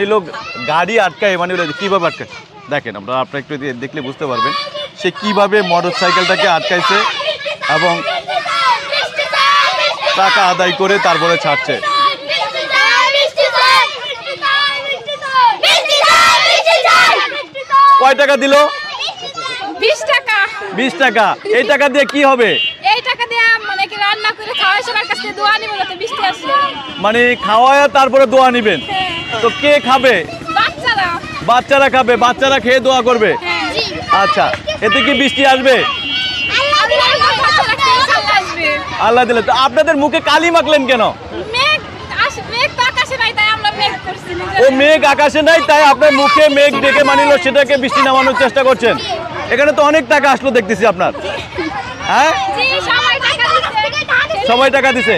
এই লোক গাড়ি আটকায় মানে কীভাবে আটকায়? দেখেন আমরা আপনারা একটু দেখলে বুঝতে পারবেন সে কীভাবে মোটর সাইকেলটাকে আটকাইছে এবং টাকা আদায় করে তারপরে ছাড়ছে। কয় টাকা দিল? বিশ টাকা। বিশ টাকা। এই টাকা দিয়ে কি হবে? এই টাকা দিয়ে মানে কি রান্না করে খাওয়াই সবার কাছ দোয়া নিবে তো বৃষ্টি মানে খাওয়ায় তারপরে দোয়া নিবেন? তো কে খাবে? বাচ্চারা। খাবে বাচ্চারা খেয়ে দোয়া করবে? আচ্ছা এতে কি বৃষ্টি আসবে? আল্লাহ দিলে তো আপনাদের মুখে কালি মাখলেন কেন। ও মেঘ আকাশে নাই তাই আপনার মুখে মেঘ ডেকে মানিল সেটাকে বৃষ্টি নামানোর চেষ্টা করছেন। এখানে তো অনেক টাকা আসলো দেখতেছি আপনার। হ্যাঁ। সবাই টাকা দিছে।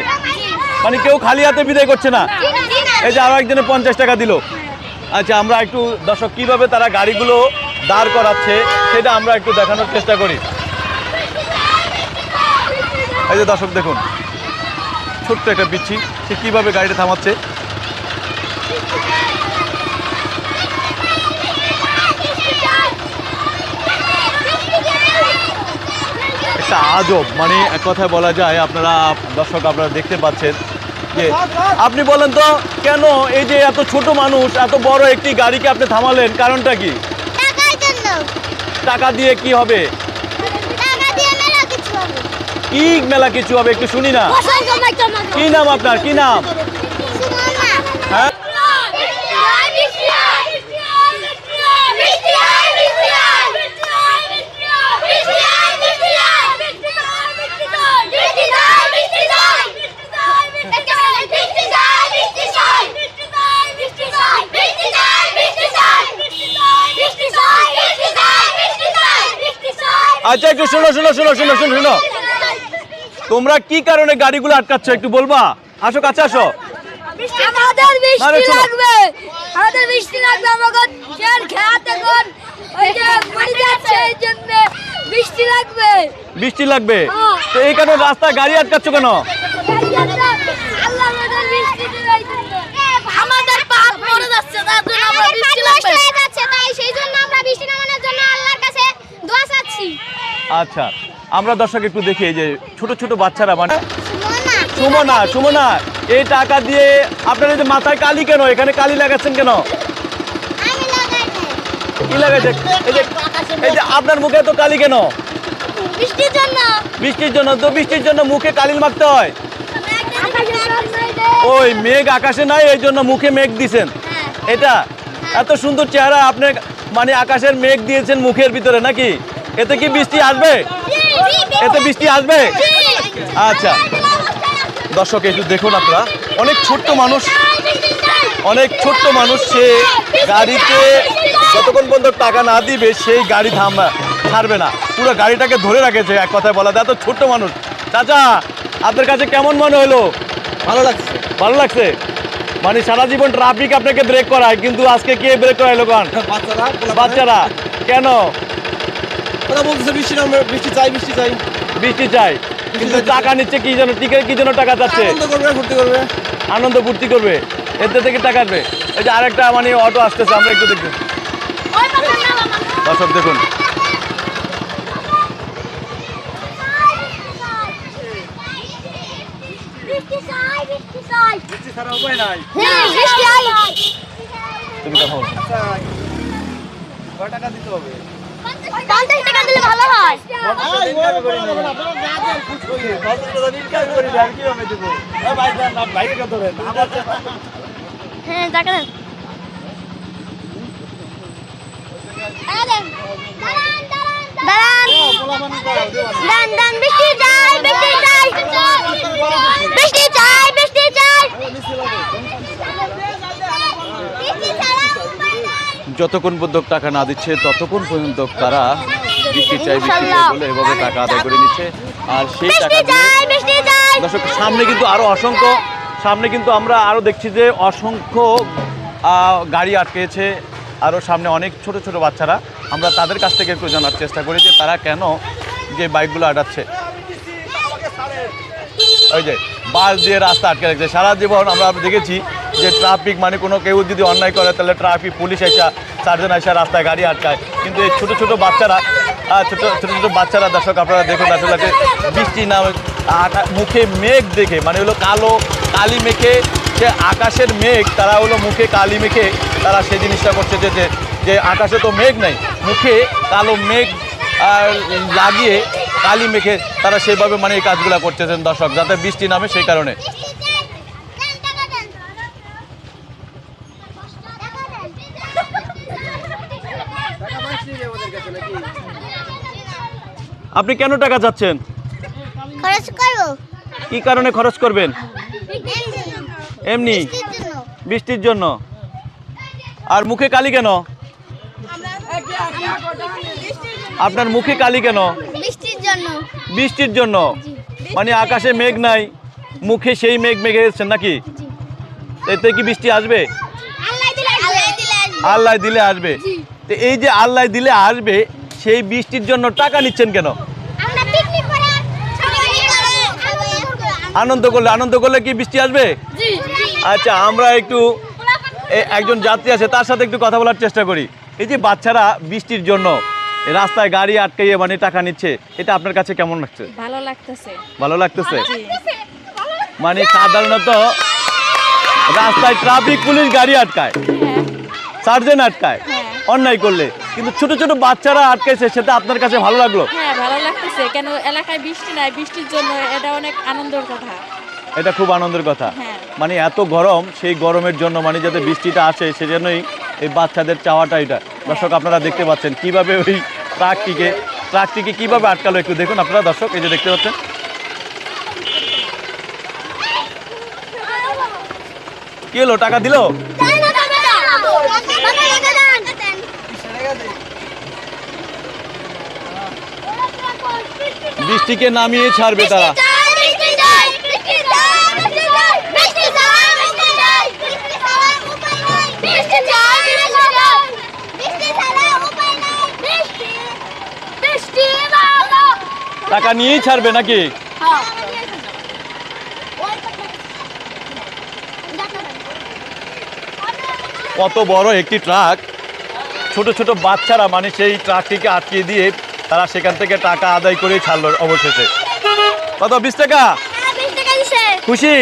মানে কেউ খালি হাতে বিদায় করছে না। এই যে আরও একজনে পঞ্চাশ টাকা দিল। আচ্ছা আমরা একটু দর্শক, কীভাবে তারা গাড়িগুলো দাঁড় করাচ্ছে সেটা আমরা একটু দেখানোর চেষ্টা করি। এই যে দর্শক, দেখুন। ছোট্ট একটা বিচ্ছি, সে কীভাবে গাড়িটা থামাচ্ছে? একটা আজব মানে এক কথায় বলা যায়, আপনারা দর্শক, আপনারা দেখতে পাচ্ছেন। যে আপনি বলেন তো কেন এই যে এত ছোট মানুষ এত বড় একটি গাড়িকে আপনি থামালেন? কারণটা কি? টাকা দিয়ে কি হবে? কি মেলা কিছু হবে? একটু শুনি না। কি নাম আপনার? কি নাম? হ্যাঁ? আচ্ছা একটু শোনো শোনো শোনো শোনো শোনো শোনো। তোমরা কি কারণে গাড়িগুলো আটকাচ্ছ একটু বলবা? আসো কাছে আসো। আমাদের লাগবে। আমাদের বৃষ্টি লাগবে আমাকে খেয়াল খেয়াতে কোন ওই যে মরে যাচ্ছে এই জন্য বৃষ্টি লাগবে। বৃষ্টি লাগবে? হ্যাঁ। তো এই কারণে রাস্তায় গাড়ি আটকাচ্ছ কেন? আল্লাহ আমাদের দিবে মরে যাচ্ছে তার জন্য আমরা বৃষ্টি লাগবে যাচ্ছে তাই সেই জন্য আমরা বৃষ্টি নামানোর জন্য আল্লাহর কাছে দোয়া চাচ্ছি আচ্ছা আমরা দর্শক একটু দেখি এই যে ছোট ছোট বাচ্চারা মানে সুমনা। সুমনা এই টাকা দিয়ে আপনার যে মাথায় কালি কেন? এখানে কালি লাগাচ্ছেন কেন? কি লাগাইছে এই যে এই যে আপনার মুখে তো কালি কেন? বৃষ্টির জন্য। বৃষ্টির জন্য তো বৃষ্টির জন্য মুখে কালি মাখতে হয়? ওই মেঘ আকাশে নাই এই জন্য মুখে মেঘ দিছেন। এটা? এত সুন্দর চেহারা আপনি মানে আকাশের মেঘ দিয়েছেন মুখের ভিতরে নাকি? এতে কি বৃষ্টি আসবে? এতে বৃষ্টি আসবে? আচ্ছা। দর্শক একটু দেখুন আপনারা। অনেক ছোট্ট মানুষ অনেক ছোট্ট মানুষ সে গাড়িতে যতক্ষণ পর্যন্ত টাকা না দিবে সেই গাড়ি থামা ছাড়বে না। পুরো গাড়িটাকে ধরে রাখেছে এক কথায় বলা যায়। এত ছোট্ট মানুষ। চাচা আপনার কাছে কেমন মনে হলো? ভালো লাগছে। ভালো লাগছে? মানে সারা জীবন ট্রাফিক আপনাকে ব্রেক করায় কিন্তু আজকে কে ব্রেক করাইলো কান বাচ্চারা বাচ্চারা। কেন? ওরা বলতেছে বৃষ্টি নামবে বৃষ্টি চাই বৃষ্টি চাই। বৃষ্টি চাই। কিন্তু টাকা নিচ্ছে কি জন্য টিকে কি জন্য টাকা চাচ্ছে আনন্দ করবে ফুর্তি করবে। আনন্দ ফুর্তি করবে। এতে থেকে টাকা আসবে এই যে আরেকটা মানে অটো আসতেছে আমরা একটু দেখতে দর্শক দেখুন। বৃষ্টি চাই বৃষ্টি চাই বৃষ্টি ছাড়া উপায় নাই। হ্যাঁ তুমি কথা বলো টাকা দিতে হবে? পঞ্চাশ টাকা দিলে ভালো হয়। হ্যাঁ টাকা দাঁড়ান দাঁড়ান দাঁড়ান বৃষ্টি চাই বৃষ্টি চাই বৃষ্টি চাই বৃষ্টি চাই বৃষ্টি ছাড়া উপায় নাই। যতক্ষণ পর্যন্ত টাকা না দিচ্ছে ততক্ষণ পর্যন্ত তারা বৃষ্টি চাই বৃষ্টি চাই বলে এভাবে টাকা আদায় করে নিচ্ছে। আর সেই টাকা দিয়ে দর্শক সামনে কিন্তু আরও অসংখ্য সামনে কিন্তু আমরা আরও দেখছি যে অসংখ্য গাড়ি আটকেছে। আরও সামনে অনেক ছোট ছোট বাচ্চারা। আমরা তাদের কাছ থেকে একটু জানার চেষ্টা করি যে তারা কেন যে বাইকগুলো আটাচ্ছে। ওই যে বাস দিয়ে রাস্তা আটকে রাখছে। সারা জীবন আমরা দেখেছি যে ট্রাফিক মানে কোনো কেউ যদি অন্যায় করে তাহলে ট্রাফিক পুলিশ এসা চারজন এসে রাস্তায় গাড়ি আটকায়। কিন্তু এই ছোটো ছোটো বাচ্চারা ছোটো ছোটো ছোটো বাচ্চারা, দর্শক, আপনারা দেখুন আসলে বৃষ্টি না মুখে মেঘ দেখে মানে হলো কালো, কালি মেঘে যে আকাশের মেঘ, তারা হলো মুখে কালি মেঘে, তারা সেই জিনিসটা করছে যে, যে- আকাশে তো মেঘ নাই, মুখে কালো মেঘ লাগিয়ে কালি মেঘে তারা সেভাবে মানে এই কাজগুলো করতেছেন দর্শক, যাতে বৃষ্টি নামে সেই কারণে। আপনি কেন টাকা চাচ্ছেন? খরচ করব। কি কারণে খরচ করবেন? এমনি? বৃষ্টির জন্য। আর মুখে কালি কেন? আপনার মুখে কালি কেন? বৃষ্টির জন্য। বৃষ্টির জন্য? মানে আকাশে মেঘ নাই মুখে সেই মেঘ মেঘে এসছেন নাকি? এতে কি বৃষ্টি আসবে? আল্লাহ দিলে আল্লাহ আল্লাহ দিলে আসবে। তো এই যে আল্লাহ দিলে আসবে সেই বৃষ্টির জন্য টাকা নিচ্ছেন কেন? আমরা পিকনিক করে আনন্দ করলে আনন্দ করলে কি বৃষ্টি আসবে? আচ্ছা আমরা একটু এ- একজন যাত্রী আছে তার সাথে একটু কথা বলার চেষ্টা করি। এই যে বাচ্চারা বৃষ্টির জন্য রাস্তায় গাড়ি আটকাইয়ে মানে টাকা নিচ্ছে এটা আপনার কাছে কেমন লাগছে? ভালো লাগতেছে। ভালো লাগতেছে? মানে সাধারণত রাস্তায় ট্রাফিক পুলিশ গাড়ি আটকায় সার্জেন আটকায়। অন্যায় করলে। কিন্তু ছোট ছোট বাচ্চারা আটকাইছে সেটা আপনার কাছে ভালো লাগল? হ্যাঁ ভালো লাগতেছে। কেন এলাকায় বৃষ্টি নাই বৃষ্টির জন্য এটা অনেক আনন্দের কথা। এটা খুব আনন্দের কথা। হ্যাঁ। মানে এত গরম সেই গরমের জন্য মানে যাতে বৃষ্টিটা আসে সেজন্যই এই বাচ্চাদের চাওয়াটা এটা। দর্শক আপনারা দেখতে পাচ্ছেন কীভাবে ওই ট্রাকটিকে ট্রাকটিকে কীভাবে আটকালো একটু দেখুন আপনারা দর্শক এই যে দেখতে পাচ্ছেন। কি হলো টাকা দিলো? বৃষ্টিকে নামিয়ে ছাড়বে তারা। টাকা নিয়েই ছাড়বে নাকি? কত বড় একটি ট্রাক। ছোট ছোট বাচ্চারা মানে সেই ট্রাকটিকে আটকিয়ে দিয়ে তারা সেখান থেকে টাকা আদায় করে ছাড়লো অবশেষে। কত বিশ টাকা? খুশি?